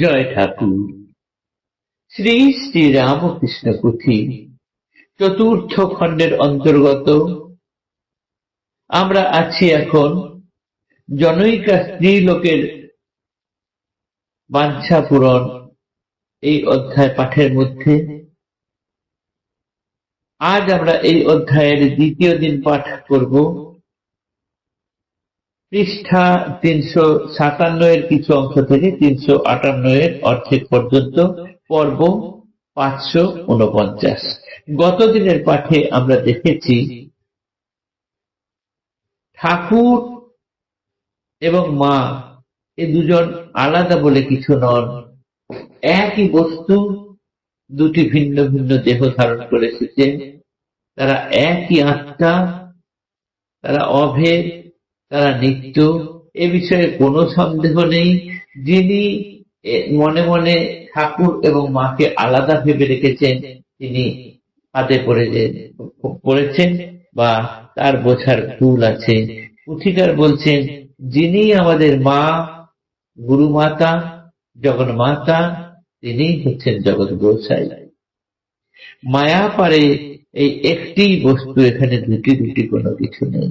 জয় ঠাকুর। শ্রী শ্রী রামকৃষ্ণ পুঁথি চতুর্থ খণ্ডের অন্তর্গত। আমরা আছি এখন জনৈকা স্ত্রী লোকের বাঞ্ছা পূরণ এই অধ্যায় পাঠের মধ্যে। আজ আমরা এই অধ্যায়ের দ্বিতীয় দিন পাঠ করব। পৃষ্ঠা তিনশো সাতান্ন এর কিছু অংশ থেকে তিনশো আটান্ন এর অর্ধেক পর্যন্ত পর্ব পাঁচশো উনপঞ্চাশ। গত দিনের পাঠে আমরা দেখেছি ঠাকুর এবং মা এ দুজন আলাদা বলে কিছু নন, একই বস্তু, দুটি ভিন্ন ভিন্ন দেহ ধারণ করে এসেছে তারা একই আত্মা, তারা অভেদ তারা নিত্য। এ বিষয়ে কোনো সন্দেহ নেই। যিনি মনে মনে ঠাকুর এবং মাকে আলাদা ভেবে রেখেছেন, তিনি হাতে পড়ে পড়েছেন বা তার বোঝার ভুল আছে। পুথিকার বলছেন, যিনি আমাদের মা, গুরু মাতা, জগন মাতা, তিনি হচ্ছেন জগৎ গোসাই। মায়া পারে এই একটি বস্তু এখানে দুটি দুটি কোনো কিছু নেই।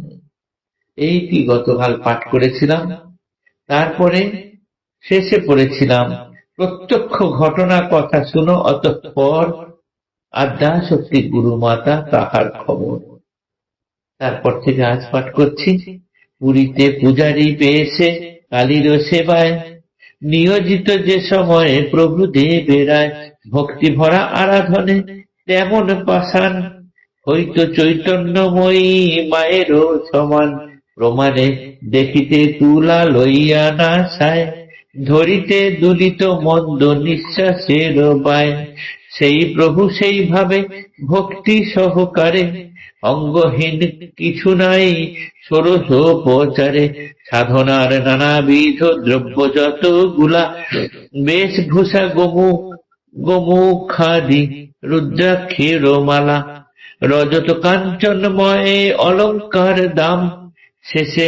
এইটি গতকাল পাঠ করেছিলাম? তারপরে শেষে পড়েছিলাম, প্রত্যক্ষ ঘটনা কথা শুনো, অতঃপর আদ্যা শক্তি গুরু মাতা তাহার খবর। তারপর থেকে আজ পাঠ করছি। পুরীতে পূজারি পেয়েছে কালীর সেবায়। নিয়োজিত যে সময়ে প্রভু বেড়ায় ভক্তি ভরা আরাধনে তেমন পাশান। হইতো চৈতন্যময়ী মায়েরও সমান প্রমাণে দেখিতে তুলা লইয়া না সায় ধরিতে দুলিত মন্দ নিঃশ্বাসের বায়। সেই প্রভু সেইভাবে ভক্তি সহকারে, অঙ্গহীন কিছু নাই ষোড়শ প্রচারে সাধনার নানাবিধ দ্রব্য যতগুলা বেশভূষা গোমু গোমুখাদি রুদ্রাক্ষের মালা। রজত কাঞ্চনময় অলঙ্কার দাম শেষে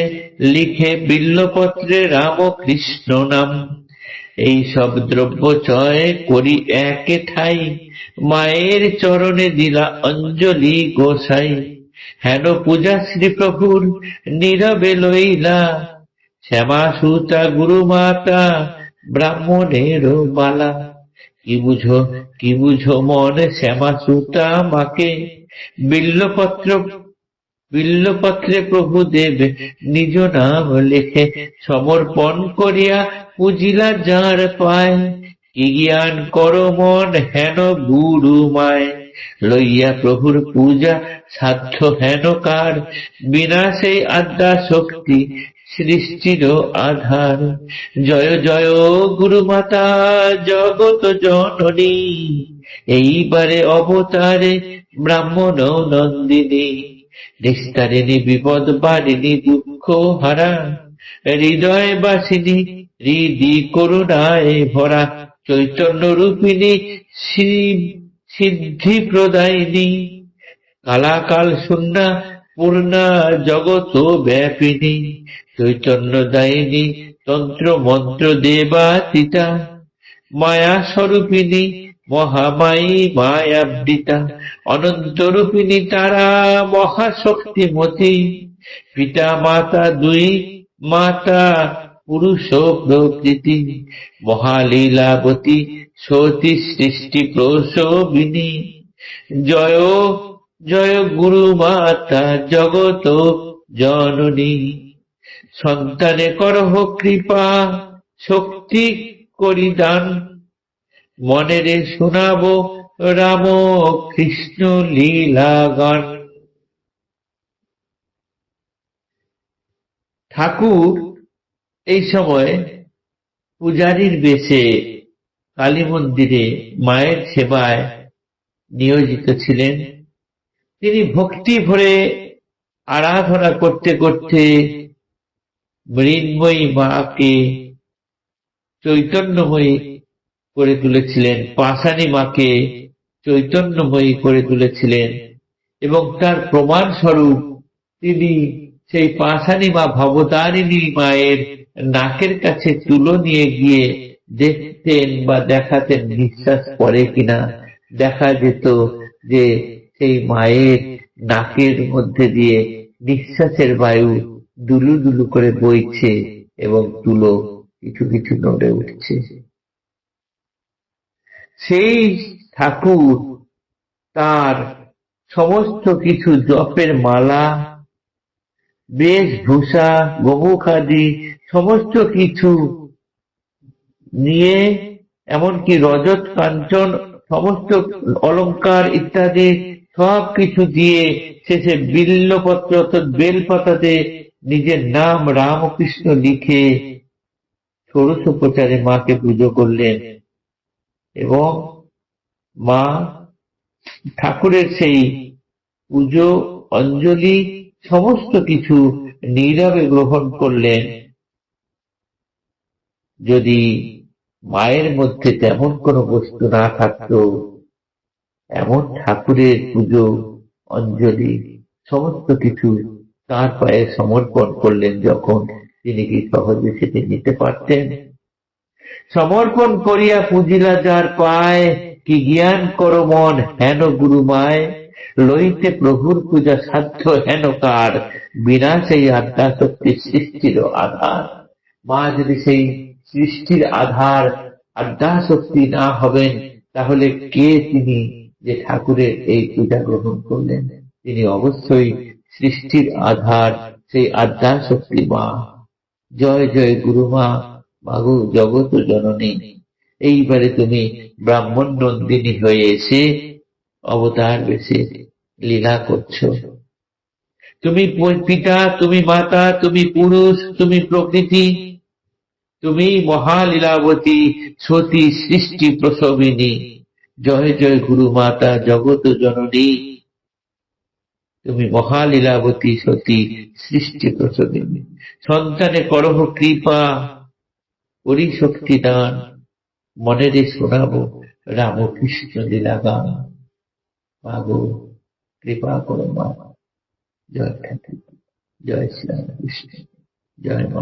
লিখে বিল্লপত্রে রাম কৃষ্ণ নাম এই সব দ্রব্য চয় করি একে ঠাই। মায়ের চরণে দিলা অঞ্জলি গোসাই। হেন পূজা শ্রীপ্রভুর নীরবে লইলা। শ্যামা সুতা গুরু মাতা ব্রাহ্মণের মালা। কি বুঝো কি বুঝো মন শ্যামা সুতা মাকে। বিল্লপত্র বিল্লপত্রে প্রভু দেব নিজ নাম লেখে, সমর্পণ করিয়া পুজিলা যার পায়। কি জ্ঞান কর মন হেন গুরু মায়। লইয়া প্রভুর পূজা সাধ্য হেন কার। বিনা সেই আদ্যা শক্তি সৃষ্টির আধার। জয় জয় গুরু মাতা জগত জননী। এইবারে অবতারে ব্রাহ্মণ নন্দিনী। নিস্তারিণী বিপদ বারিণী দুঃখ হারা হৃদয় বাসিনী হৃদি করুণায় ভরা চৈতন্য রূপিণী সিদ্ধি প্রদায়িনী কালাকাল শূন্যা, পূর্ণা জগত ব্যাপিনী চৈতন্য দায়িনী তন্ত্র মন্ত্র দেবাতিতা মায়া স্বরূপিনী মহামায়ী মায়াবৃতা অনন্তরূপিণী তারা মহাশক্তিমতী। পিতা, মাতা, দুই মাতা, পুরুষ প্রকৃতি, মহালীলাবতী, সতী, সৃষ্টি প্রসবিনী জয় জয় গুরু মাতা, জগত জননী। সন্তানে করহ কৃপা, শক্তি করি দান মনেরে শোনাবো রাম কৃষ্ণ লীলা গান ঠাকুর এই সময় পূজারীর বেশে কালী মন্দিরে মায়ের সেবায় নিয়োজিত ছিলেন। তিনি ভক্তি ভরে আরাধনা করতে করতে মৃন্ময়ী মাকে চৈতন্যময়ী করে তুলেছিলেন। পাশানি মাকে চৈতন্যময়ী করে তুলেছিলেন এবং তার প্রমাণ স্বরূপ তিনি সেই পাশানি মা ভবতারিণী মায়ের নাকের কাছে তুলো নিয়ে গিয়ে দেখতেন বা দেখাতেন নিঃশ্বাস পড়ে কিনা। দেখা যেত যে সেই মায়ের নাকের মধ্যে দিয়ে নিঃশ্বাসের বায়ু দুলু দুলু করে বইছে এবং তুলো কিছু কিছু নড়ে উঠছে। সেই ঠাকুর তার সমস্ত কিছু জপের মালা, বেশভূষা, গোমুখাদি, সমস্ত কিছু নিয়ে, এমনকি রজত, কাঞ্চন, সমস্ত অলংকার ইত্যাদি সব কিছু দিয়ে শেষে বিল্লপত্র অর্থাৎ বেলপাতাতে নিজের নাম রামকৃষ্ণ লিখে ষোড়শ প্রচারে মাকে পুজো করলেন। এবং মা ঠাকুরের সেই পুজো, অঞ্জলি, সমস্ত কিছু নীরবে গ্রহণ করলেন। যদি মায়ের মধ্যে তেমন কোনো বস্তু না থাকতো, এমন ঠাকুরের পুজো, অঞ্জলি, সমস্ত কিছু তার পায়ে সমর্পণ করলেন যখন তিনি কি সহজে সেটি নিতে পারতেন। সমর্পণ করিয়া পুজিলা যার পায়, কি জ্ঞান কর মন হেন গুরু মায় লইতে প্রভুর পূজা সাধ্য হেন কার? বিনা সেই আত্মা সৃষ্টির আধার। মা যদি সেই সৃষ্টির আধার আড্ডা শক্তি না হবেন, তাহলে কে তিনি যে ঠাকুরের এই পূজা গ্রহণ করলেন? তিনি অবশ্যই সৃষ্টির আধার, সেই আড্ডা শক্তি মা। জয় জয় গুরুমা। মাগু জগৎ জননী। এইবারে তুমি ব্রাহ্মণ নন্দিনী হয়ে এসে অবতার বেশে লীলা করছ। তুমি পিতা, তুমি মাতা, তুমি পুরুষ, তুমি প্রকৃতি, তুমি মহালীলাবতী, সতী, সৃষ্টি, প্রসবিনী। জয় জয় গুরু মাতা জগত জননী। তুমি মহালীলাবতী, সতী, সৃষ্টি, প্রসবিনী। সন্তানে করহ কৃপা করি শক্তি দান মনেরে শোনাবো রামকৃষ্ণ লীলা গান। মাগো, কৃপা করো মা। জয় খ্যাতি। জয় শ্রী রামকৃষ্ণ জয় মা